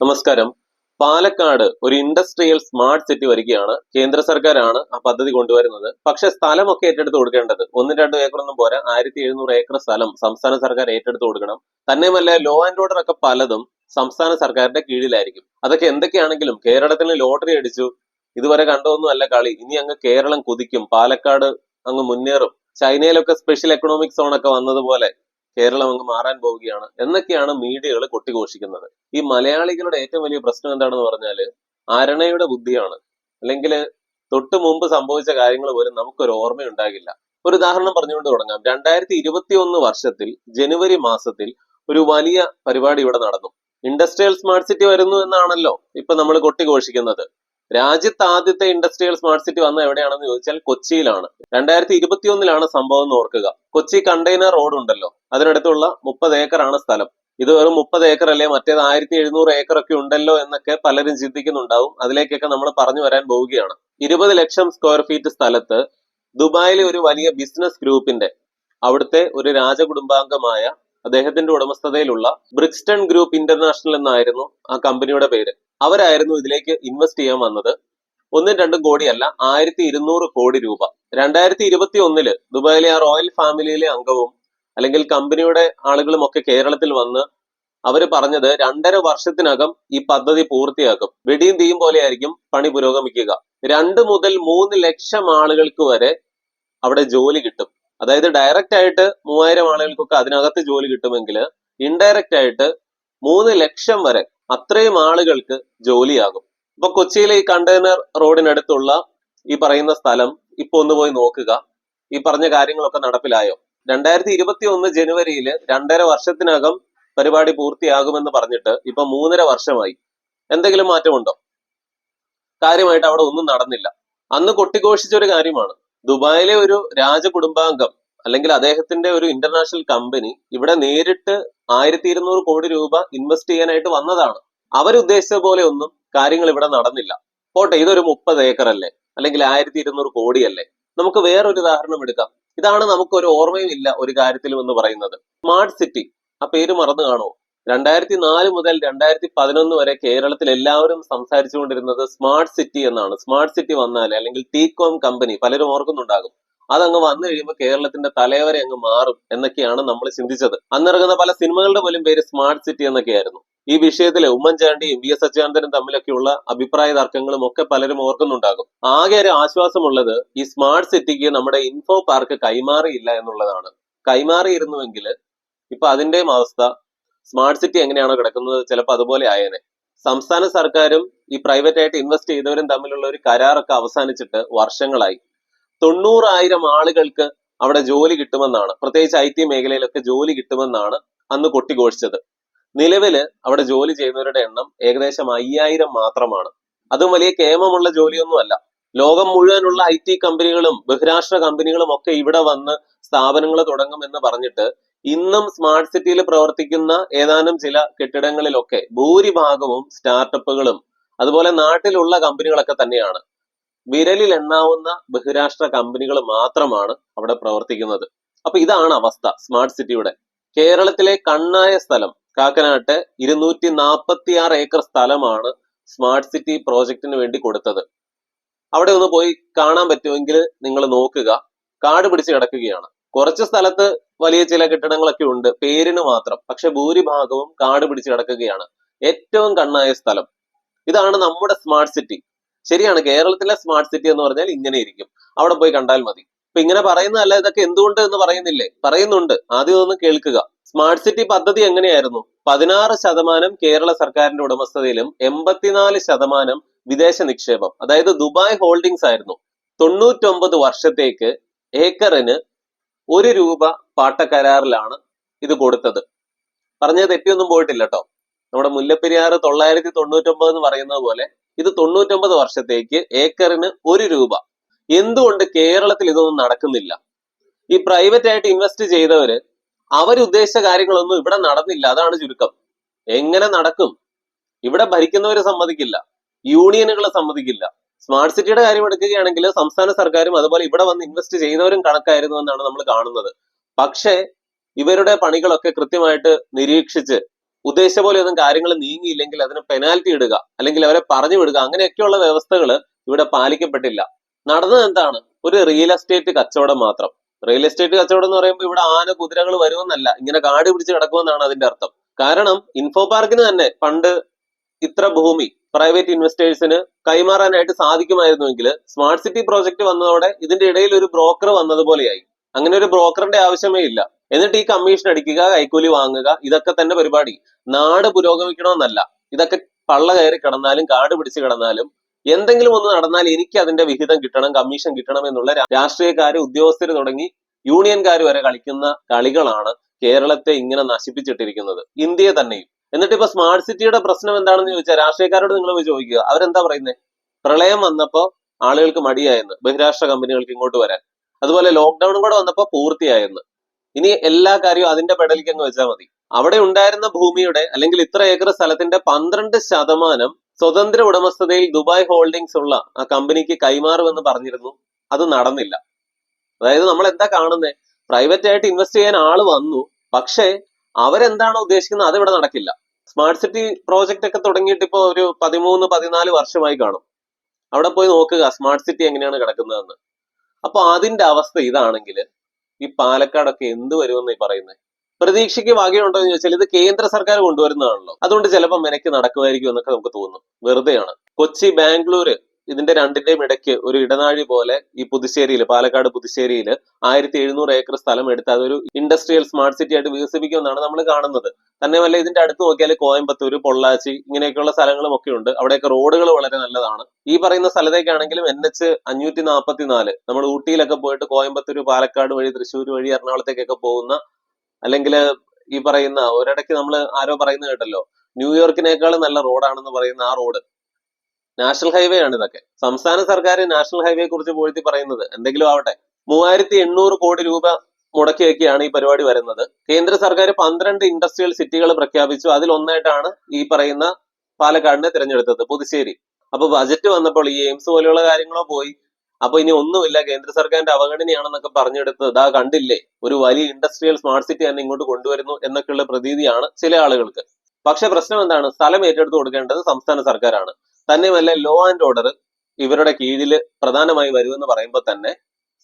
നമസ്കാരം. പാലക്കാട് ഒരു industrial smart city വരികയാണ്. കേന്ദ്ര സർക്കാരാണ് ആ പദ്ധതി കൊണ്ടുവരുന്നത്. പക്ഷെ സ്ഥലമൊക്കെ ഏറ്റെടുത്ത് കൊടുക്കേണ്ടത് ഒന്നും രണ്ട് ഏക്കറൊന്നും പോരാ. ആയിരത്തി എഴുന്നൂറ് ഏക്കർ സ്ഥലം സംസ്ഥാന സർക്കാർ ഏറ്റെടുത്ത് കൊടുക്കണം. തന്നെയുമല്ല ലോ ആൻഡ് ഓർഡർ ഒക്കെ പലതും സംസ്ഥാന സർക്കാരിന്റെ കീഴിലായിരിക്കും. അതൊക്കെ എന്തൊക്കെയാണെങ്കിലും കേരളത്തിന് ലോട്ടറി അടിച്ചു. ഇതുവരെ കണ്ടതൊന്നും അല്ല കളി. ഇനി അങ്ങ് കേരളം കുതിക്കും. പാലക്കാട് അങ്ങ് മുന്നേറും. ചൈനയിലൊക്കെ സ്പെഷ്യൽ എക്കണോമിക് സോൺ ഒക്കെ വന്നതുപോലെ കേരളം അങ്ങ് മാറാൻ പോവുകയാണ്. എന്നൊക്കെയാണ് മീഡിയകൾ കൊട്ടിഘോഷിക്കുന്നത്. ഈ മലയാളികളുടെ ഏറ്റവും വലിയ പ്രശ്നം എന്താണെന്ന് പറഞ്ഞാൽ അരണയുടെ ബുദ്ധിയാണ്. അല്ലെങ്കിൽ തൊട്ട് മുമ്പ് സംഭവിച്ച കാര്യങ്ങൾ പോലും നമുക്കൊരു ഓർമ്മയുണ്ടാകില്ല. ഒരു ഉദാഹരണം പറഞ്ഞുകൊണ്ട് തുടങ്ങാം. രണ്ടായിരത്തി ഇരുപത്തി ഒന്ന് വർഷത്തിൽ ജനുവരി മാസത്തിൽ ഒരു വലിയ പരിപാടി ഇവിടെ നടന്നു. ഇൻഡസ്ട്രിയൽ സ്മാർട്ട് സിറ്റി വരുന്നു എന്നാണല്ലോ ഇപ്പൊ നമ്മൾ കൊട്ടിഘോഷിക്കുന്നത്. രാജ്യത്ത് ആദ്യത്തെ ഇൻഡസ്ട്രിയൽ സ്മാർട്ട് സിറ്റി വന്ന എവിടെയാണെന്ന് ചോദിച്ചാൽ കൊച്ചിയിലാണ്. രണ്ടായിരത്തി ഇരുപത്തി ഒന്നിലാണ് സംഭവം എന്ന് ഓർക്കുക. കൊച്ചി കണ്ടെയ്നർ റോഡ് ഉണ്ടല്ലോ. അതിനടുത്തുള്ള മുപ്പത് ഏക്കറാണ് സ്ഥലം. ഇത് വെറും മുപ്പത് ഏക്കർ അല്ലേ മറ്റേത് ആയിരത്തി എഴുന്നൂറ് ഏക്കർ ഒക്കെ ഉണ്ടല്ലോ എന്നൊക്കെ പലരും ചിന്തിക്കുന്നുണ്ടാവും. അതിലേക്കൊക്കെ നമ്മൾ പറഞ്ഞു വരാൻ പോവുകയാണ്. ഇരുപത് ലക്ഷം സ്ക്വയർ ഫീറ്റ് സ്ഥലത്ത് ദുബായിലെ ഒരു വലിയ ബിസിനസ് ഗ്രൂപ്പിന്റെ അവിടുത്തെ ഒരു രാജകുടുംബാംഗമായ അദ്ദേഹത്തിന്റെ ഉടമസ്ഥതയിലുള്ള ബ്രിക്സ്റ്റൺ ഗ്രൂപ്പ് ഇന്റർനാഷണൽ എന്നായിരുന്നു ആ കമ്പനിയുടെ പേര്. അവരായിരുന്നു ഇതിലേക്ക് ഇൻവെസ്റ്റ് ചെയ്യാൻ വന്നത്. ഒന്നും രണ്ടും കോടിയല്ല ആയിരത്തി ഇരുന്നൂറ് കോടി രൂപ. രണ്ടായിരത്തി ഇരുപത്തി ഒന്നിൽ ദുബായിലെ ആ റോയൽ ഫാമിലിയിലെ അംഗവും അല്ലെങ്കിൽ കമ്പനിയുടെ ആളുകളും ഒക്കെ കേരളത്തിൽ വന്ന് അവർ പറഞ്ഞത് രണ്ടര വർഷത്തിനകം ഈ പദ്ധതി പൂർത്തിയാക്കും. വെടിയും തീയും പോലെയായിരിക്കും പണി പുരോഗമിക്കുക. രണ്ട് മുതൽ മൂന്ന് ലക്ഷം ആളുകൾക്ക് വരെ അവിടെ ജോലി കിട്ടും. അതായത് ഡയറക്റ്റ് ആയിട്ട് മൂവായിരം ആളുകൾക്കൊക്കെ അതിനകത്ത് ജോലി കിട്ടുമെങ്കിൽ ഇൻഡയറക്റ്റ് ആയിട്ട് മൂന്ന് ലക്ഷം വരെ അത്രയും ആളുകൾക്ക് ജോലിയാകും. ഇപ്പൊ കൊച്ചിയിലെ ഈ കണ്ടെയ്നർ റോഡിനടുത്തുള്ള ഈ പറയുന്ന സ്ഥലം ഇപ്പൊ ഒന്ന് പോയി നോക്കുക. ഈ പറഞ്ഞ കാര്യങ്ങളൊക്കെ നടപ്പിലായോ? രണ്ടായിരത്തി ഇരുപത്തി ഒന്ന് ജനുവരിയിൽ രണ്ടര വർഷത്തിനകം പരിപാടി പൂർത്തിയാകുമെന്ന് പറഞ്ഞിട്ട് ഇപ്പൊ മൂന്നര വർഷമായി. എന്തെങ്കിലും മാറ്റമുണ്ടോ? കാര്യമായിട്ട് അവിടെ ഒന്നും നടന്നില്ല. അന്ന് കൊട്ടിഘോഷിച്ച ഒരു കാര്യമാണ്. ദുബായിലെ ഒരു രാജകുടുംബാംഗം അല്ലെങ്കിൽ അദ്ദേഹത്തിന്റെ ഒരു ഇന്റർനാഷണൽ കമ്പനി ഇവിടെ നേരിട്ട് ആയിരത്തി ഇരുന്നൂറ് കോടി രൂപ ഇൻവെസ്റ്റ് ചെയ്യാനായിട്ട് വന്നതാണ്. അവരുദ്ദേശിച്ച പോലെ ഒന്നും കാര്യങ്ങൾ ഇവിടെ നടന്നില്ല. പോട്ടെ ഇതൊരു മുപ്പത് ഏക്കർ അല്ലേ? അല്ലെങ്കിൽ ആയിരത്തി ഇരുന്നൂറ് കോടിയല്ലേ നമുക്ക് വേറൊരു ഉദാഹരണം എടുക്കാം. ഇതാണ് നമുക്ക് ഒരു ഓർമ്മയും ഇല്ല ഒരു കാര്യത്തിലും എന്ന് പറയുന്നത്. Smart city. ആ പേര് മറന്നു കാണുമോ? രണ്ടായിരത്തി നാല് മുതൽ രണ്ടായിരത്തി പതിനൊന്ന് വരെ കേരളത്തിൽ എല്ലാവരും സംസാരിച്ചുകൊണ്ടിരുന്നത് സ്മാർട്ട് സിറ്റി എന്നാണ്. സ്മാർട്ട് സിറ്റി വന്നാൽ അല്ലെങ്കിൽ ടീകോം കമ്പനി പലരും ഓർക്കുന്നുണ്ടാകും. അതങ്ങ് വന്നു കഴിയുമ്പോൾ കേരളത്തിന്റെ തലവരെ അങ്ങ് മാറും എന്നൊക്കെയാണ് നമ്മൾ ചിന്തിച്ചത്. അന്നിറങ്ങുന്ന പല സിനിമകളുടെ പോലും പേര് സ്മാർട്ട് സിറ്റി എന്നൊക്കെയായിരുന്നു. ഈ വിഷയത്തിലെ ഉമ്മൻചാണ്ടിയും വി എസ് അച്യുതാനന്ദനും തമ്മിലൊക്കെയുള്ള അഭിപ്രായ തർക്കങ്ങളും ഒക്കെ പലരും ഓർക്കുന്നുണ്ടാകും. ആകെ ഒരു ആശ്വാസമുള്ളത് ഈ സ്മാർട്ട് സിറ്റിക്ക് നമ്മുടെ ഇൻഫോ പാർക്ക് കൈമാറിയില്ല എന്നുള്ളതാണ്. കൈമാറിയിരുന്നുവെങ്കിൽ ഇപ്പൊ അതിന്റെയും അവസ്ഥ സ്മാർട്ട് സിറ്റി എങ്ങനെയാണോ കിടക്കുന്നത്? ചിലപ്പോൾ അതുപോലെ ആയേനെ. സംസ്ഥാന സർക്കാരും ഈ പ്രൈവറ്റ് ആയിട്ട് ഇൻവെസ്റ്റ് ചെയ്തവരും തമ്മിലുള്ള ഒരു കരാറൊക്കെ അവസാനിച്ചിട്ട് വർഷങ്ങളായി. തൊണ്ണൂറായിരം ആളുകൾക്ക് അവിടെ ജോലി കിട്ടുമെന്നാണ്. പ്രത്യേകിച്ച് ഐ ടി മേഖലയിലൊക്കെ ജോലി കിട്ടുമെന്നാണ് അന്ന് കൊട്ടിഘോഷിച്ചത്. നിലവിൽ അവിടെ ജോലി ചെയ്യുന്നവരുടെ എണ്ണം ഏകദേശം അയ്യായിരം മാത്രമാണ്. അതും വലിയ കേമമുള്ള ജോലിയൊന്നുമല്ല. ലോകം മുഴുവനുള്ള ഐ ടി കമ്പനികളും ബഹുരാഷ്ട്ര കമ്പനികളും ഒക്കെ ഇവിടെ വന്ന് സ്ഥാപനങ്ങൾ തുടങ്ങും എന്ന് പറഞ്ഞിട്ട് ഇന്നും സ്മാർട്ട് സിറ്റിയിൽ പ്രവർത്തിക്കുന്ന ഏതാനും ചില കെട്ടിടങ്ങളിലൊക്കെ ഭൂരിഭാഗവും സ്റ്റാർട്ടപ്പുകളും അതുപോലെ നാട്ടിലുള്ള കമ്പനികളൊക്കെ തന്നെയാണ്. വിരലിൽ എണ്ണാവുന്ന ബഹുരാഷ്ട്ര കമ്പനികൾ മാത്രമാണ് അവിടെ പ്രവർത്തിക്കുന്നത്. അപ്പൊ ഇതാണ് അവസ്ഥ സ്മാർട്ട് സിറ്റിയുടെ കേരളത്തിലെ കണ്ണായ സ്ഥലം കാക്കനാട്ട് ഇരുന്നൂറ്റി നാൽപ്പത്തി ആറ് ഏക്കർ സ്ഥലമാണ് സ്മാർട്ട് സിറ്റി പ്രോജക്റ്റിന് വേണ്ടി കൊടുത്തത്. അവിടെ ഒന്ന് പോയി കാണാൻ പറ്റുമെങ്കിൽ നിങ്ങൾ നോക്കുക. കാട് പിടിച്ച് കിടക്കുകയാണ്. കുറച്ച് സ്ഥലത്ത് വലിയ ചില കെട്ടിടങ്ങളൊക്കെ ഉണ്ട്. പേരിന് മാത്രം. പക്ഷെ ഭൂരിഭാഗവും കാട് പിടിച്ച് കിടക്കുകയാണ്. ഏറ്റവും കണ്ണായ സ്ഥലം. ഇതാണ് നമ്മുടെ സ്മാർട്ട് സിറ്റി ശരിയാണ് കേരളത്തിലെ സ്മാർട്ട് സിറ്റി എന്ന് പറഞ്ഞാൽ ഇങ്ങനെ ഇരിക്കും. അവിടെ പോയി കണ്ടാൽ മതി. ഇപ്പൊ ഇങ്ങനെ പറയുന്നതല്ല ഇതൊക്കെ എന്തുകൊണ്ട് എന്ന് പറയുന്നില്ലേ? പറയുന്നുണ്ട്. ആദ്യം ഒന്ന് കേൾക്കുക. സ്മാർട്ട് സിറ്റി പദ്ധതി എങ്ങനെയായിരുന്നു? പതിനാറ് ശതമാനം കേരള സർക്കാരിന്റെ ഉടമസ്ഥതയിലും എൺപത്തിനാല് ശതമാനം വിദേശ നിക്ഷേപം. അതായത് ദുബായ് ഹോൾഡിംഗ്സ് ആയിരുന്നു. തൊണ്ണൂറ്റൊമ്പത് വർഷത്തേക്ക് ഏക്കറിന് ഒരു രൂപ പാട്ട കരാറിലാണ് ഇത് കൊടുത്തത്. പറഞ്ഞത് തെറ്റിയൊന്നും പോയിട്ടില്ല കേട്ടോ നമ്മുടെ മുല്ലപ്പെരിയാറ് തൊള്ളായിരത്തി തൊണ്ണൂറ്റൊമ്പത് എന്ന് പറയുന്നത് പോലെ ഇത് തൊണ്ണൂറ്റൊമ്പത് വർഷത്തേക്ക് ഏക്കറിന് ഒരു രൂപ. എന്തുകൊണ്ട് കേരളത്തിൽ ഇതൊന്നും നടക്കുന്നില്ല? ഈ പ്രൈവറ്റ് ആയിട്ട് ഇൻവെസ്റ്റ് ചെയ്തവര് അവരുദ്ദേശിച്ച കാര്യങ്ങളൊന്നും ഇവിടെ നടന്നില്ല. അതാണ് ചുരുക്കം. എങ്ങനെ നടക്കും? ഇവിടെ ഭരിക്കുന്നവരെ സമ്മതിക്കില്ല. യൂണിയനുകളെ സമ്മതിക്കില്ല. സ്മാർട്ട് സിറ്റിയുടെ കാര്യം എടുക്കുകയാണെങ്കിൽ സംസ്ഥാന സർക്കാരും അതുപോലെ ഇവിടെ വന്ന് ഇൻവെസ്റ്റ് ചെയ്തവരും കണക്കായിരുന്നു എന്നാണ് നമ്മൾ കാണുന്നത്. പക്ഷേ ഇവരുടെ പണികളൊക്കെ കൃത്യമായിട്ട് നിരീക്ഷിച്ച് ഉദ്ദേശിച്ച പോലെ ഒന്നും കാര്യങ്ങൾ നീങ്ങിയില്ലെങ്കിൽ അതിന് പെനാൽറ്റി ഇടുക അല്ലെങ്കിൽ അവരെ പറഞ്ഞു വിടുക അങ്ങനെയൊക്കെയുള്ള വ്യവസ്ഥകൾ ഇവിടെ പാലിക്കപ്പെട്ടില്ല. നടന്നത് എന്താണ്? ഒരു റിയൽ എസ്റ്റേറ്റ് കച്ചവടം മാത്രം. റിയൽ എസ്റ്റേറ്റ് കച്ചവടം എന്ന് പറയുമ്പോൾ ഇവിടെ ആന കുതിരകൾ വരുമെന്നല്ല. ഇങ്ങനെ കാട് പിടിച്ച് കിടക്കുമെന്നാണ് അതിന്റെ അർത്ഥം. കാരണം ഇൻഫോ പാർക്കിന് തന്നെ പണ്ട് ഇത്ര ഭൂമി പ്രൈവറ്റ് ഇൻവെസ്റ്റേഴ്സിന് കൈമാറാനായിട്ട് സാധിക്കുമായിരുന്നുവെങ്കിൽ സ്മാർട്ട് സിറ്റി പ്രോജക്റ്റ് വന്നതോടെ ഇതിന്റെ ഇടയിൽ ഒരു ബ്രോക്കർ വന്നതുപോലെയായി. അങ്ങനെ ഒരു ബ്രോക്കറിന്റെ ആവശ്യമേ ഇല്ല. എന്നിട്ട് ഈ കമ്മീഷൻ അടിക്കുക കൈക്കൂലി വാങ്ങുക ഇതൊക്കെ തന്നെ പരിപാടി. നാട് പുരോഗമിക്കണമെന്നല്ല. ഇതൊക്കെ പള്ള കയറി കിടന്നാലും കാട് പിടിച്ച് കിടന്നാലും എന്തെങ്കിലും ഒന്ന് നടന്നാൽ എനിക്ക് അതിന്റെ വിഹിതം കിട്ടണം കമ്മീഷൻ കിട്ടണം എന്നുള്ള രാഷ്ട്രീയക്കാര് ഉദ്യോഗസ്ഥർ തുടങ്ങി യൂണിയൻകാർ വരെ കളിക്കുന്ന കളികളാണ് കേരളത്തെ ഇങ്ങനെ നശിപ്പിച്ചിട്ടിരിക്കുന്നത്. ഇന്ത്യയെ തന്നെയും. എന്നിട്ട് ഇപ്പൊ സ്മാർട്ട് സിറ്റിയുടെ പ്രശ്നം എന്താണെന്ന് ചോദിച്ചാൽ രാഷ്ട്രീയക്കാരോട് നിങ്ങൾ പോയി ചോദിക്കുക. അവരെന്താ പറയുന്നത് പ്രളയം വന്നപ്പോ ആളുകൾക്ക് മടിയായെന്ന് ബഹിരാഷ്ട്ര കമ്പനികൾക്ക് ഇങ്ങോട്ട് വരാൻ. അതുപോലെ ലോക്ക്ഡൌണും കൂടെ വന്നപ്പോ പൂർത്തിയായെന്ന്. ഇനി എല്ലാ കാര്യവും അതിന്റെ പെടലിക്ക് അങ്ങ് വെച്ചാൽ മതി. അവിടെ ഉണ്ടായിരുന്ന ഭൂമിയുടെ അല്ലെങ്കിൽ ഇത്ര ഏക്കർ സ്ഥലത്തിന്റെ പന്ത്രണ്ട് ശതമാനം സ്വതന്ത്ര ഉടമസ്ഥതയിൽ ദുബായ് ഹോൾഡിംഗ്സ് ഉള്ള ആ കമ്പനിക്ക് കൈമാറുമെന്ന് പറഞ്ഞിരുന്നു. അത് നടന്നില്ല. അതായത് നമ്മൾ എന്താ കാണുന്നത് പ്രൈവറ്റ് ആയിട്ട് ഇൻവെസ്റ്റ് ചെയ്യാൻ ആൾ വന്നു. പക്ഷേ അവരെന്താണോ ഉദ്ദേശിക്കുന്നത്? അതിവിടെ നടക്കില്ല. സ്മാർട്ട് സിറ്റി പ്രോജക്റ്റ് ഒക്കെ തുടങ്ങിയിട്ട് ഇപ്പോൾ ഒരു പതിമൂന്ന് പതിനാല് വർഷമായി കാണും. അവിടെ പോയി നോക്കുക സ്മാർട്ട് സിറ്റി എങ്ങനെയാണ് കിടക്കുന്നതെന്ന്. അപ്പൊ അതിന്റെ അവസ്ഥ ഇതാണെങ്കിൽ ഈ പാലക്കാടൊക്കെ എന്ത് വരുമെന്ന് ഈ പറയുന്നത് പ്രതീക്ഷയ്ക്ക് ഭാഗ്യമുണ്ടോ എന്ന് ചോദിച്ചാൽ ഇത് കേന്ദ്ര സർക്കാർ കൊണ്ടുവരുന്നതാണല്ലോ. അതുകൊണ്ട് ചിലപ്പോൾ മെനക്ക് നടക്കുമായിരിക്കും എന്നൊക്കെ നമുക്ക് തോന്നും. വെറുതെയാണ്. കൊച്ചി ബാംഗ്ലൂര് ഇതിന്റെ രണ്ടിന്റെയും ഇടയ്ക്ക് ഒരു ഇടനാഴി പോലെ ഈ പുതുശ്ശേരിയിൽ പാലക്കാട് പുതുശ്ശേരിയിൽ ആയിരത്തി എഴുന്നൂറ് ഏക്കർ സ്ഥലം എടുത്ത് അതൊരു ഇൻഡസ്ട്രിയൽ സ്മാർട്ട് സിറ്റി ആയിട്ട് വികസിപ്പിക്കുമെന്നാണ് നമ്മൾ കാണുന്നത്. തന്നെയല്ല ഇതിന്റെ അടുത്ത് നോക്കിയാൽ കോയമ്പത്തൂർ പൊള്ളാച്ചി ഇങ്ങനെയൊക്കെയുള്ള സ്ഥലങ്ങളും ഒക്കെ ഉണ്ട്. അവിടെയൊക്കെ റോഡുകൾ വളരെ നല്ലതാണ്. ഈ പറയുന്ന സ്ഥലത്തേക്കാണെങ്കിലും എൻ എച്ച് അഞ്ഞൂറ്റി നാൽപ്പത്തി നാല് നമ്മൾ ഊട്ടിയിലൊക്കെ പോയിട്ട് കോയമ്പത്തൂർ പാലക്കാട് വഴി തൃശ്ശൂർ വഴി എറണാകുളത്തേക്കൊക്കെ പോകുന്ന അല്ലെങ്കിൽ ഈ പറയുന്ന ഒരിടയ്ക്ക് നമ്മൾ ആരോ പറയുന്നത് കേട്ടല്ലോ ന്യൂയോർക്കിനേക്കാൾ നല്ല റോഡാണെന്ന് പറയുന്ന ആ റോഡ്. നാഷണൽ ഹൈവേ ആണ് ഇതൊക്കെ. സംസ്ഥാന സർക്കാർ നാഷണൽ ഹൈവേയെ കുറിച്ച് പോഴ്ത്തി പറയുന്നത്. എന്തെങ്കിലും ആവട്ടെ. മൂവായിരത്തി എണ്ണൂറ് കോടി രൂപ മുടക്കിയൊക്കെയാണ് ഈ പരിപാടി വരുന്നത്. കേന്ദ്ര സർക്കാർ പന്ത്രണ്ട് ഇൻഡസ്ട്രിയൽ സിറ്റികൾ പ്രഖ്യാപിച്ചു. അതിൽ ഒന്നായിട്ടാണ് ഈ പറയുന്ന പാലക്കാടിനെ തിരഞ്ഞെടുത്തത് പുതുശ്ശേരി. അപ്പൊ ബജറ്റ് വന്നപ്പോൾ ഈ എയിംസ് പോലെയുള്ള കാര്യങ്ങളോ പോയി. അപ്പൊ ഇനി ഒന്നുമില്ല കേന്ദ്ര സർക്കാരിന്റെ അവഗണനയാണെന്നൊക്കെ പറഞ്ഞെടുത്തത് ഇതാ കണ്ടില്ലേ ഒരു വലിയ ഇൻഡസ്ട്രിയൽ സ്മാർട്ട് സിറ്റി തന്നെ ഇങ്ങോട്ട് കൊണ്ടുവരുന്നു എന്നൊക്കെയുള്ള പ്രതീതിയാണ് ചില ആളുകൾക്ക്. പക്ഷെ പ്രശ്നം എന്താണ്? സ്ഥലം ഏറ്റെടുത്ത് കൊടുക്കേണ്ടത് സംസ്ഥാന സർക്കാരാണ്. തന്നെയുമല്ല ലോ ആൻഡ് ഓർഡർ ഇവരുടെ കീഴിൽ പ്രധാനമായി വരുമെന്ന് പറയുമ്പോൾ തന്നെ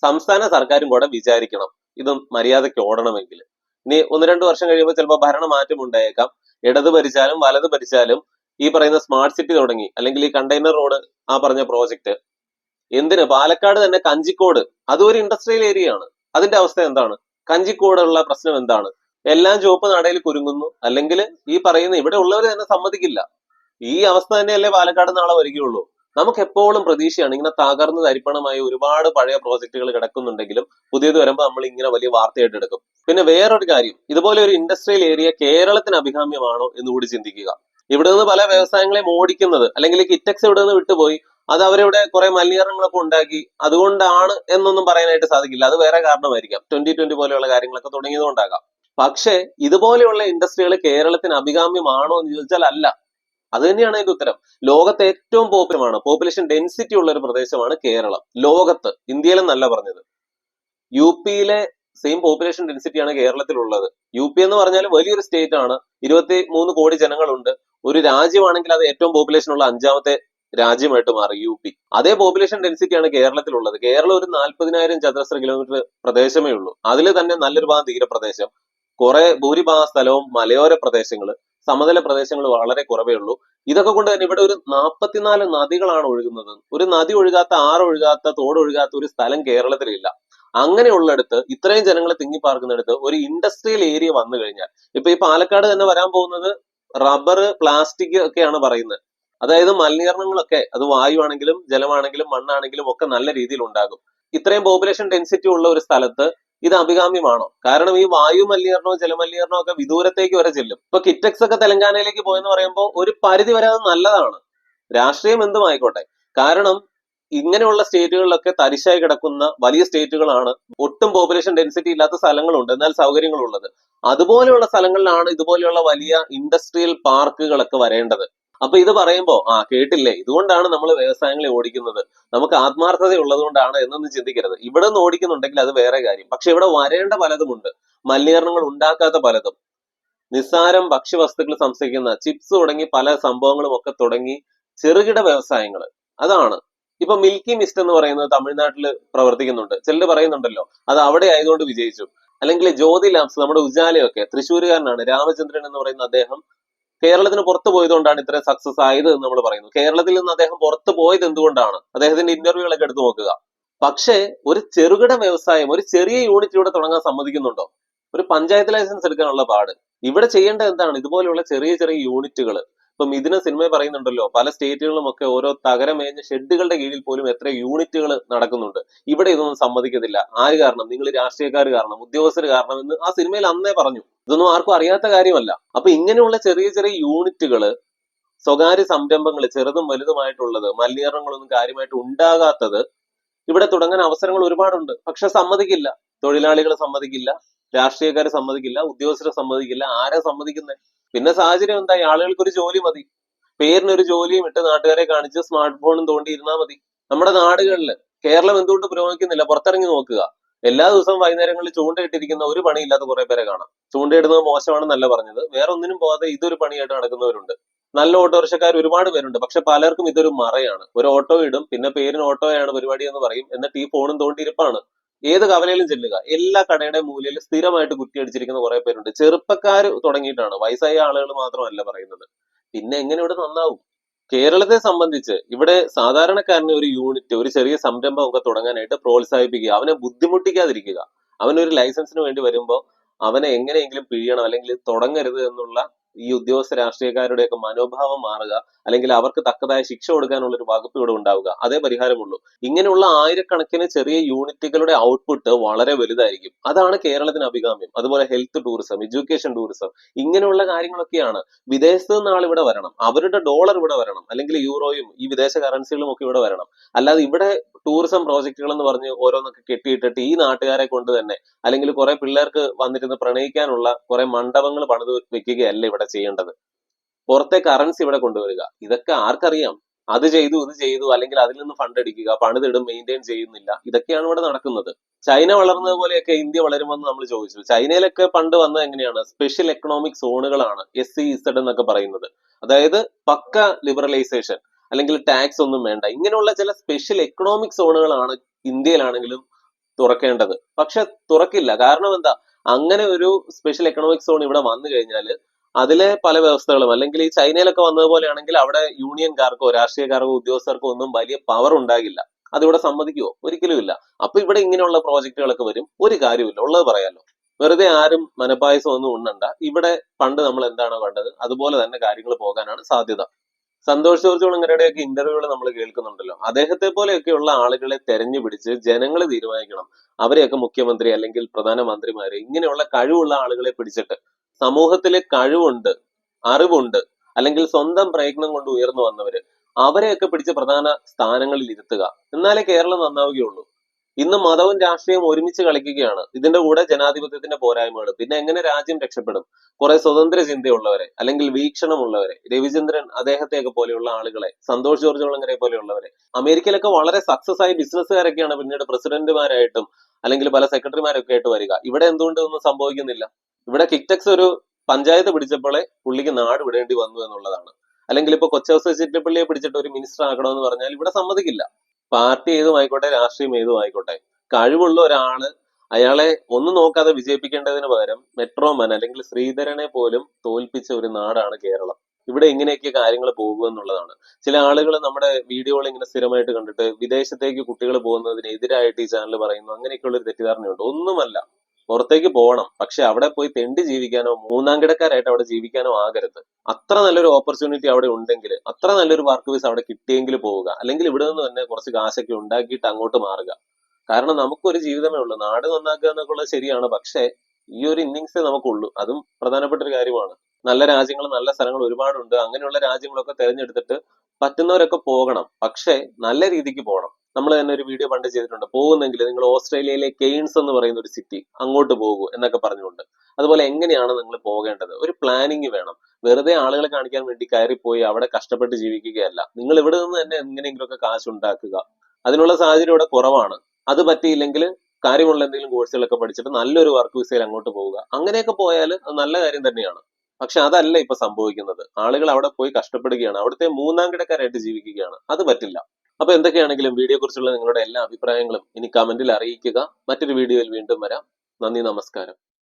സംസ്ഥാന സർക്കാരും കൂടെ വിചാരിക്കണം. ഇത് മര്യാദയ്ക്ക് ഓടണമെങ്കിൽ. ഇനി ഒന്ന് രണ്ട് വർഷം കഴിയുമ്പോൾ ചിലപ്പോൾ ഭരണ മാറ്റം ഉണ്ടായേക്കാം. ഇടത് ഭരിച്ചാലും വലത് ഭരിച്ചാലും ഈ പറയുന്ന സ്മാർട്ട് സിറ്റി തുടങ്ങി അല്ലെങ്കിൽ ഈ കണ്ടെയ്നർ റോഡ് ആ പറഞ്ഞ പ്രോജക്റ്റ് എന്തിന്? പാലക്കാട് തന്നെ കഞ്ചിക്കോട്. അതൊരു ഇൻഡസ്ട്രിയൽ ഏരിയ ആണ്. അതിന്റെ അവസ്ഥ എന്താണ്? കഞ്ചിക്കോടുള്ള പ്രശ്നം എന്താണ്? എല്ലാം ചുവപ്പ് നടയിൽ കുരുങ്ങുന്നു. അല്ലെങ്കിൽ ഈ പറയുന്ന ഇവിടെ ഉള്ളവർ തന്നെ സമ്മതിക്കില്ല. ഈ അവസ്ഥ തന്നെയല്ലേ പാലക്കാട് നാളെ വരികയുള്ളൂ. നമുക്ക് എപ്പോഴും പ്രതീക്ഷയാണ് ഇങ്ങനെ തകർന്ന് തരിപ്പണമായി ഒരുപാട് പഴയ പ്രോജക്റ്റുകൾ കിടക്കുന്നുണ്ടെങ്കിലും പുതിയത് വരുമ്പോൾ നമ്മൾ ഇങ്ങനെ വലിയ വാർത്തയായിട്ട് എടുക്കും. പിന്നെ വേറൊരു കാര്യം ഇതുപോലെ ഒരു ഇൻഡസ്ട്രിയൽ ഏരിയ കേരളത്തിന് അഭികാമ്യമാണോ എന്ന് കൂടി ചിന്തിക്കുക. ഇവിടെ നിന്ന് പല വ്യവസായങ്ങളെയും ഓടിക്കുന്നത് അല്ലെങ്കിൽ കിറ്റക്സ് ഇവിടെ നിന്ന് വിട്ടുപോയി അത് അവരിവിടെ കുറെ മലിനീകരണങ്ങളൊക്കെ ഉണ്ടാക്കി അതുകൊണ്ടാണ് എന്നൊന്നും പറയാനായിട്ട് സാധിക്കില്ല. അത് വേറെ കാരണമായിരിക്കാം. ട്വന്റി ട്വന്റി പോലെയുള്ള കാര്യങ്ങളൊക്കെ തുടങ്ങിയതുകൊണ്ടാകാം. പക്ഷേ ഇതുപോലെയുള്ള ഇൻഡസ്ട്രികൾ കേരളത്തിന് അഭികാമ്യമാണോ എന്ന് ചോദിച്ചാൽ അല്ല. അത് തന്നെയാണ് അതിന്റെ ഉത്തരം. ലോകത്തെ ഏറ്റവും പോപ്പുലമാണ് പോപ്പുലേഷൻ ഡെൻസിറ്റി ഉള്ള ഒരു പ്രദേശമാണ് കേരളം. ലോകത്ത് ഇന്ത്യയിലെന്നല്ല പറഞ്ഞത്. യു പിയിലെ സെയിം പോപ്പുലേഷൻ ഡെൻസിറ്റി ആണ് കേരളത്തിലുള്ളത്. യു പി എന്ന് പറഞ്ഞാൽ വലിയൊരു സ്റ്റേറ്റ് ആണ്. ഇരുപത്തി മൂന്ന് കോടി ജനങ്ങളുണ്ട്. ഒരു രാജ്യമാണെങ്കിൽ അത് ഏറ്റവും പോപ്പുലേഷൻ ഉള്ള അഞ്ചാമത്തെ രാജ്യമായിട്ട് മാറി യു പി അതേ പോപ്പുലേഷൻ ഡെൻസിറ്റിയാണ് കേരളത്തിലുള്ളത്. കേരളം ഒരു നാൽപ്പതിനായിരം ചതുരശ്ര കിലോമീറ്റർ പ്രദേശമേ ഉള്ളൂ. അതിൽ തന്നെ നല്ലൊരു ഭാഗം തീരപ്രദേശം. കുറെ ഭൂരിഭാഗം സ്ഥലവും മലയോര പ്രദേശങ്ങൾ സമതല പ്രദേശങ്ങൾ വളരെ കുറവേ ഉള്ളൂ. ഇതൊക്കെ കൊണ്ട് തന്നെ ഇവിടെ ഒരു നാൽപ്പത്തിനാല് നദികളാണ് ഒഴുകുന്നത്. ഒരു നദി ഒഴുകാത്ത ആറ് ഒഴുകാത്ത തോട് ഒഴുകാത്ത ഒരു സ്ഥലം കേരളത്തിലില്ല. അങ്ങനെയുള്ളിടത്ത് ഇത്രയും ജനങ്ങൾ തിങ്ങിപ്പാർക്കുന്നിടത്ത് ഒരു ഇൻഡസ്ട്രിയൽ ഏരിയ വന്നു കഴിഞ്ഞാൽ ഇപ്പൊ ഈ പാലക്കാട് തന്നെ വരാൻ പോകുന്നത് റബ്ബർ പ്ലാസ്റ്റിക് ഒക്കെയാണ് പറയുന്നത്. അതായത് മലിനീകരണങ്ങളൊക്കെ അത് വായുവാണെങ്കിലും ജലമാണെങ്കിലും മണ്ണാണെങ്കിലും ഒക്കെ നല്ല രീതിയിൽ ഉണ്ടാകും. ഇത്രയും പോപ്പുലേഷൻ ഡെൻസിറ്റി ഉള്ള ഒരു സ്ഥലത്ത് ഇത് അഭികാമ്യമാണോ? കാരണം ഈ വായു മലിനീകരണവും ജലമലിനീകരണവും ഒക്കെ വിദൂരത്തേക്ക് വരെ ചെല്ലും. ഇപ്പൊ കിറ്റക്സ് ഒക്കെ തെലങ്കാനയിലേക്ക് പോയെന്ന് പറയുമ്പോൾ ഒരു പരിധി വരെ അത് നല്ലതാണ്. രാഷ്ട്രീയം എന്തുമായിക്കോട്ടെ കാരണം ഇങ്ങനെയുള്ള സ്റ്റേറ്റുകളിലൊക്കെ തരിശായി കിടക്കുന്ന വലിയ സ്റ്റേറ്റുകളാണ്. ഒട്ടും പോപ്പുലേഷൻ ഡെൻസിറ്റി ഇല്ലാത്ത സ്ഥലങ്ങളുണ്ട്. എന്നാൽ സൗകര്യങ്ങളുള്ളത്. അതുപോലെയുള്ള സ്ഥലങ്ങളിലാണ് ഇതുപോലെയുള്ള വലിയ ഇൻഡസ്ട്രിയൽ പാർക്കുകളൊക്കെ വരേണ്ടത്. അപ്പൊ ഇത് പറയുമ്പോൾ ആ കേട്ടില്ലേ? ഇതുകൊണ്ടാണ് നമ്മൾ വ്യവസായങ്ങളെ ഓടിക്കുന്നത്. നമുക്ക് ആത്മാർത്ഥത ഉള്ളതുകൊണ്ടാണ് എന്നൊന്നും ചിന്തിക്കരുത്. ഇവിടെ നിന്ന് ഓടിക്കുന്നുണ്ടെങ്കിൽ അത് വേറെ കാര്യം. പക്ഷെ ഇവിടെ വരേണ്ട പലതുമുണ്ട്. മലിനീകരണങ്ങൾ ഉണ്ടാക്കാത്ത പലതും. നിസ്സാരം ഭക്ഷ്യവസ്തുക്കൾ സംസ്കരിക്കുന്ന ചിപ്സ് തുടങ്ങി പല സംഭവങ്ങളും ഒക്കെ തുടങ്ങി ചെറുകിട വ്യവസായങ്ങൾ. അതാണ്. ഇപ്പൊ മിൽക്കി മിസ്റ്റ് എന്ന് പറയുന്നത് തമിഴ്നാട്ടിൽ പ്രവർത്തിക്കുന്നുണ്ട്. ചിലർ പറയുന്നുണ്ടല്ലോ അത് അവിടെ ആയതുകൊണ്ട് വിജയിച്ചു. അല്ലെങ്കിൽ ജ്യോതി ലാബ്സ് നമ്മുടെ ഉജാലയൊക്കെ തൃശ്ശൂരുകാരനാണ് രാമചന്ദ്രൻ എന്ന് പറയുന്ന അദ്ദേഹം കേരളത്തിന് പുറത്തു പോയതുകൊണ്ടാണ് ഇത്രയും സക്സസ് ആയത് എന്ന് നമ്മൾ പറയുന്നു കേരളത്തിൽ നിന്ന് അദ്ദേഹം പുറത്തു പോയത് എന്തുകൊണ്ടാണ്? അദ്ദേഹത്തിന്റെ ഇന്റർവ്യൂകളൊക്കെ എടുത്തു നോക്കുക. പക്ഷേ ഒരു ചെറുകിട വ്യവസായം ഒരു ചെറിയ യൂണിറ്റ് ഇവിടെ തുടങ്ങാൻ സമ്മതിക്കുന്നുണ്ടോ? ഒരു പഞ്ചായത്ത് ലൈസൻസ് എടുക്കാനുള്ള പാട്. ഇവിടെ ചെയ്യേണ്ട എന്താണ്? ഇതുപോലെയുള്ള ചെറിയ ചെറിയ യൂണിറ്റുകൾ ഇപ്പം ഇതിന് സിനിമ പറയുന്നുണ്ടല്ലോ പല സ്റ്റേറ്റുകളിലും ഒക്കെ ഓരോ തകരമേഞ്ഞ ഷെഡുകളുടെ കീഴിൽ പോലും എത്ര യൂണിറ്റുകൾ നടക്കുന്നുണ്ട്. ഇവിടെ ഇതൊന്നും സമ്മതിക്കത്തില്ല. ആര് കാരണം? നിങ്ങൾ രാഷ്ട്രീയക്കാർ കാരണം ഉദ്യോഗസ്ഥർ കാരണം എന്ന് ആ സിനിമയിൽ അന്നേ പറഞ്ഞു. ഇതൊന്നും ആർക്കും അറിയാത്ത കാര്യമല്ല. അപ്പൊ ഇങ്ങനെയുള്ള ചെറിയ ചെറിയ യൂണിറ്റുകൾ സ്വകാര്യ സംരംഭങ്ങൾ ചെറുതും വലുതുമായിട്ടുള്ളത് മലിനീകരണങ്ങളൊന്നും കാര്യമായിട്ട് ഉണ്ടാകാത്തത് ഇവിടെ തുടങ്ങാൻ അവസരങ്ങൾ ഒരുപാടുണ്ട്. പക്ഷെ സമ്മതിക്കില്ല. തൊഴിലാളികൾ സമ്മതിക്കില്ല. രാഷ്ട്രീയക്കാരെ സമ്മതിക്കില്ല. ഉദ്യോഗസ്ഥരെ സമ്മതിക്കില്ല. ആരെ സമ്മതിക്കുന്നത് പിന്നെ സാഹചര്യം എന്തായി ആളുകൾക്ക് ഒരു ജോലി മതി. പേരിനൊരു ജോലിയും ഇട്ട് നാട്ടുകാരെ കാണിച്ച് സ്മാർട്ട് ഫോണും തോണ്ടി മതി. നമ്മുടെ നാടുകളിൽ കേരളം എന്തുകൊണ്ട് പുരോഗമിക്കുന്നില്ല? പുറത്തിറങ്ങി നോക്കുക. എല്ലാ ദിവസവും വൈകുന്നേരങ്ങളിൽ ചൂണ്ടയിട്ടിരിക്കുന്ന ഒരു പണിയില്ലാത്ത കുറെ പേരെ കാണാം. ചൂണ്ടയിടുന്നത് മോശമാണെന്നല്ല പറഞ്ഞത്. വേറെ ഒന്നിനും പോകാതെ ഇതൊരു പണിയായിട്ട് നടക്കുന്നവരുണ്ട്. നല്ല ഓട്ടോറിക്ഷക്കാർ ഒരുപാട് പേരുണ്ട്. പക്ഷെ പലർക്കും ഇതൊരു മറയാണ്. ഒരു ഓട്ടോ ഇടും പിന്നെ പേരിന് ഓട്ടോയാണ് പരിപാടി എന്ന് പറയും. എന്നിട്ട് ഈ ഫോണും തോണ്ടിയിരിപ്പാണ്. ഏത് കവലയിലും ചെല്ലുക. എല്ലാ കടയുടെ മൂലയിൽ സ്ഥിരമായിട്ട് കുറ്റിയടിച്ചിരിക്കുന്ന കുറെ പേരുണ്ട്. ചെറുപ്പക്കാർ തുടങ്ങിയിട്ടാണ്. വയസ്സായ ആളുകൾ മാത്രമല്ല പറയുന്നത്. പിന്നെ എങ്ങനെ ഇവിടെ നന്നാവും? കേരളത്തെ സംബന്ധിച്ച് ഇവിടെ സാധാരണക്കാരന് ഒരു യൂണിറ്റ് ഒരു ചെറിയ സംരംഭം ഒക്കെ തുടങ്ങാനായിട്ട് പ്രോത്സാഹിപ്പിക്കുക അവനെ ബുദ്ധിമുട്ടിക്കാതിരിക്കുക. അവനൊരു ലൈസൻസിന് വേണ്ടി വരുമ്പോൾ അവനെ എങ്ങനെയെങ്കിലും പിഴിയണം അല്ലെങ്കിൽ തുടങ്ങരുത് എന്നുള്ള ഈ ഉദ്യോഗസ്ഥ രാഷ്ട്രീയക്കാരുടെയൊക്കെ മനോഭാവം മാറുക അല്ലെങ്കിൽ അവർക്ക് തക്കതായ ശിക്ഷ കൊടുക്കാനുള്ള ഒരു വകുപ്പ് ഇവിടെ ഉണ്ടാവുക അതേ പരിഹാരമുള്ളൂ. ഇങ്ങനെയുള്ള ആയിരക്കണക്കിന് ചെറിയ യൂണിറ്റുകളുടെ ഔട്ട്പുട്ട് വളരെ വലുതായിരിക്കും. അതാണ് കേരളത്തിന് അഭികാമ്യം. അതുപോലെ ഹെൽത്ത് ടൂറിസം എഡ്യൂക്കേഷൻ ടൂറിസം ഇങ്ങനെയുള്ള കാര്യങ്ങളൊക്കെയാണ്. വിദേശത്ത് നിന്ന് ആൾ ഇവിടെ വരണം. അവരുടെ ഡോളർ ഇവിടെ വരണം. അല്ലെങ്കിൽ യൂറോയും ഈ വിദേശ കറൻസികളും ഒക്കെ ഇവിടെ വരണം. അല്ലാതെ ഇവിടെ ടൂറിസം പ്രോജക്റ്റുകൾ എന്ന് പറഞ്ഞ് ഓരോന്നൊക്കെ കെട്ടിയിട്ടിട്ട് ഈ നാട്ടുകാരെ കൊണ്ട് തന്നെ അല്ലെങ്കിൽ കുറെ പിള്ളേർക്ക് വന്നിരുന്ന് പ്രണയിക്കാനുള്ള കുറെ മണ്ഡപങ്ങൾ പണിത് വെക്കുകയല്ല ഇവിടെ ചെയ്യേണ്ടത്. പുറത്തെ കറൻസി ഇവിടെ കൊണ്ടുവരിക. ഇതൊക്കെ ആർക്കറിയാം? അത് ചെയ്തു ഇത് ചെയ്തു അല്ലെങ്കിൽ അതിൽ നിന്ന് ഫണ്ട് അടിക്കുക പണിതിടും മെയിന്റെയിൻ ചെയ്യുന്നില്ല. ഇതൊക്കെയാണ് ഇവിടെ നടക്കുന്നത്. ചൈന വളർന്നത് പോലെയൊക്കെ ഇന്ത്യ വളരുമെന്ന് നമ്മൾ ചോദിച്ചു. ചൈനയിലൊക്കെ പണ്ട് വന്നത് എങ്ങനെയാണ്? സ്പെഷ്യൽ എക്കണോമിക് സോണുകളാണ് എസ് സി ഇസഡ് എന്നൊക്കെ പറയുന്നത്. അതായത് പക്ക ലിബറലൈസേഷൻ അല്ലെങ്കിൽ ടാക്സ് ഒന്നും വേണ്ട. ഇങ്ങനെയുള്ള ചില സ്പെഷ്യൽ എക്കണോമിക് സോണുകളാണ് ഇന്ത്യയിലാണെങ്കിലും തുറക്കേണ്ടത്. പക്ഷെ തുറക്കില്ല. കാരണം എന്താ? അങ്ങനെ ഒരു സ്പെഷ്യൽ എക്കണോമിക് സോൺ ഇവിടെ വന്നു കഴിഞ്ഞാൽ അതിലെ പല വ്യവസ്ഥകളും അല്ലെങ്കിൽ ഈ ചൈനയിലൊക്കെ വന്നതുപോലെയാണെങ്കിൽ അവിടെ യൂണിയൻകാർക്കോ രാഷ്ട്രീയക്കാർക്കോ ഉദ്യോഗസ്ഥർക്കോ ഒന്നും വലിയ പവർ ഉണ്ടാകില്ല. അതിവിടെ സമ്മതിക്കുവോ? ഒരിക്കലും ഇല്ല. അപ്പൊ ഇവിടെ ഇങ്ങനെയുള്ള പ്രോജക്റ്റുകളൊക്കെ വരും. ഒരു കാര്യമില്ല ഉള്ളത് പറയാലോ. വെറുതെ ആരും മനപ്പായസം ഒന്നും ഉണ്ണണ്ട. ഇവിടെ പണ്ട് നമ്മൾ എന്താണോ കണ്ടത്? അതുപോലെ തന്നെ കാര്യങ്ങൾ പോകാനാണ് സാധ്യത. സന്തോഷ് ജോർജ് കുളങ്ങരയുടെയൊക്കെ ഇന്റർവ്യൂകൾ നമ്മൾ കേൾക്കുന്നുണ്ടല്ലോ. അദ്ദേഹത്തെ പോലെയൊക്കെയുള്ള ആളുകളെ തെരഞ്ഞു പിടിച്ച് ജനങ്ങൾ തീരുമാനിക്കണം. അവരെയൊക്കെ മുഖ്യമന്ത്രി അല്ലെങ്കിൽ പ്രധാനമന്ത്രിമാര് ഇങ്ങനെയുള്ള കഴിവുള്ള ആളുകളെ പിടിച്ചിട്ട്. സമൂഹത്തിലെ കഴിവുണ്ട് അറിവുണ്ട് അല്ലെങ്കിൽ സ്വന്തം പ്രയത്നം കൊണ്ട് ഉയർന്നു വന്നവര് അവരെയൊക്കെ പിടിച്ച് പ്രധാന സ്ഥാനങ്ങളിൽ ഇരുത്തുക എന്നാലേ കേരളം നന്നാവുകയുള്ളൂ. ഇന്ന് മതവും രാഷ്ട്രീയവും ഒരുമിച്ച് കളിക്കുകയാണ്. ഇതിന്റെ കൂടെ ജനാധിപത്യത്തിന്റെ പോരായ്മകൾ പിന്നെ എങ്ങനെ രാജ്യം രക്ഷപ്പെടും? കുറെ സ്വതന്ത്ര ചിന്തയുള്ളവരെ അല്ലെങ്കിൽ വീക്ഷണമുള്ളവരെ രവിചന്ദ്രൻ അദ്ദേഹത്തെയൊക്കെ പോലെയുള്ള ആളുകളെ സന്തോഷ് ജോർജ് കുളങ്ങരെ പോലെയുള്ളവരെ. അമേരിക്കയിലൊക്കെ വളരെ സക്സസ് ആയി ബിസിനസ്സുകാരൊക്കെയാണ് പിന്നീട് പ്രസിഡന്റുമാരായിട്ടും അല്ലെങ്കിൽ പല സെക്രട്ടറിമാരൊക്കെ ആയിട്ട് വരിക. ഇവിടെ എന്തുകൊണ്ട് ഒന്നും സംഭവിക്കുന്നില്ല? ഇവിടെ കിക്ടക്സ് ഒരു പഞ്ചായത്ത് പിടിച്ചപ്പോഴേ പുള്ളിക്ക് നാട് വിടേണ്ടി വന്നു എന്നുള്ളതാണ്. അല്ലെങ്കിൽ ഇപ്പൊ കൊച്ചൗസ ചിറ്റപ്പള്ളിയെ പിടിച്ചിട്ട് ഒരു മിനിസ്റ്റർ ആക്കണമെന്ന് പറഞ്ഞാൽ ഇവിടെ സമ്മതിക്കില്ല. പാർട്ടി ഏതും ആയിക്കോട്ടെ രാഷ്ട്രീയം ഏതും ആയിക്കോട്ടെ കഴിവുള്ള ഒരാൾ അയാളെ ഒന്നും നോക്കാതെ വിജയിപ്പിക്കേണ്ടതിന് പകരം മെട്രോമൻ അല്ലെങ്കിൽ ശ്രീധരനെ പോലും തോൽപ്പിച്ച ഒരു നാടാണ് കേരളം. ഇവിടെ ഇങ്ങനെയൊക്കെ കാര്യങ്ങൾ പോകുക എന്നുള്ളതാണ്. ചില ആളുകൾ നമ്മുടെ വീഡിയോകൾ ഇങ്ങനെ സ്ഥിരമായിട്ട് കണ്ടിട്ട് വിദേശത്തേക്ക് കുട്ടികൾ പോകുന്നതിന് എതിരായിട്ട് ഈ ചാനൽ പറയുന്നു. അങ്ങനെയൊക്കെയുള്ള ഒരു തെറ്റിദ്ധാരണയുണ്ട്. ഒന്നുമല്ല. പുറത്തേക്ക് പോകണം പക്ഷെ അവിടെ പോയി തെണ്ടി ജീവിക്കാനോ മൂന്നാം കിടക്കാരായിട്ട് അവിടെ ജീവിക്കാനോ ആകരുത്. അത്ര നല്ലൊരു ഓപ്പർച്യൂണിറ്റി അവിടെ ഉണ്ടെങ്കിൽ അത്ര നല്ലൊരു വർക്ക് വീസ് അവിടെ കിട്ടിയെങ്കിൽ പോവുക. അല്ലെങ്കിൽ ഇവിടെ നിന്ന് തന്നെ കുറച്ച് കാശൊക്കെ ഉണ്ടാക്കിയിട്ട് അങ്ങോട്ട് മാറുക. കാരണം നമുക്കൊരു ജീവിതമേ ഉള്ളൂ. നാട് നന്നാക്കുക എന്നൊക്കെയുള്ളത് ശരിയാണ്. പക്ഷേ ഈ ഒരു ഇന്നിങ്സേ നമുക്കുള്ളൂ. അതും പ്രധാനപ്പെട്ട ഒരു കാര്യമാണ്. നല്ല രാജ്യങ്ങൾ നല്ല സ്ഥലങ്ങൾ ഒരുപാടുണ്ട്. അങ്ങനെയുള്ള രാജ്യങ്ങളൊക്കെ തിരഞ്ഞെടുത്തിട്ട് പറ്റുന്നവരൊക്കെ പോകണം. പക്ഷേ നല്ല രീതിക്ക് പോകണം. നമ്മൾ തന്നെ ഒരു വീഡിയോ പണ്ട് ചെയ്തിട്ടുണ്ട്. പോകുന്നെങ്കിൽ നിങ്ങൾ ഓസ്ട്രേലിയയിലെ കെയ്ൻസ് എന്ന് പറയുന്ന ഒരു സിറ്റി അങ്ങോട്ട് പോകൂ എന്നൊക്കെ പറഞ്ഞുകൊണ്ട്. അതുപോലെ എങ്ങനെയാണ് നിങ്ങൾ പോകേണ്ടത്? ഒരു പ്ലാനിങ് വേണം. വെറുതെ ആളുകളെ കാണിക്കാൻ വേണ്ടി കയറിപ്പോയി അവിടെ കഷ്ടപ്പെട്ട് ജീവിക്കുകയല്ല. നിങ്ങൾ ഇവിടെ നിന്ന് തന്നെ എങ്ങനെയെങ്കിലുമൊക്കെ കാശ് ഉണ്ടാക്കുക അതിനുള്ള സാഹചര്യം ഇവിടെ കുറവാണ്. അത് പറ്റിയില്ലെങ്കിൽ കാര്യമുള്ള എന്തെങ്കിലും കോഴ്സുകളൊക്കെ പഠിച്ചിട്ട് നല്ലൊരു വർക്ക് വിസയിൽ അങ്ങോട്ട് പോവുക. അങ്ങനെയൊക്കെ പോയാൽ അത് നല്ല കാര്യം തന്നെയാണ്. പക്ഷെ അതല്ല ഇപ്പൊ സംഭവിക്കുന്നത്. ആളുകൾ അവിടെ പോയി കഷ്ടപ്പെടുകയാണ്. അവിടുത്തെ മൂന്നാം കിടക്കാരായിട്ട് ജീവിക്കുകയാണ്. അത് പറ്റില്ല. അപ്പൊ എന്തൊക്കെയാണെങ്കിലും വീഡിയോ കുറിച്ചുള്ള നിങ്ങളുടെ എല്ലാ അഭിപ്രായങ്ങളും ഇനി കമന്റിൽ അറിയിക്കുക. മറ്റൊരു വീഡിയോയിൽ വീണ്ടും വരാം. നന്ദി നമസ്കാരം.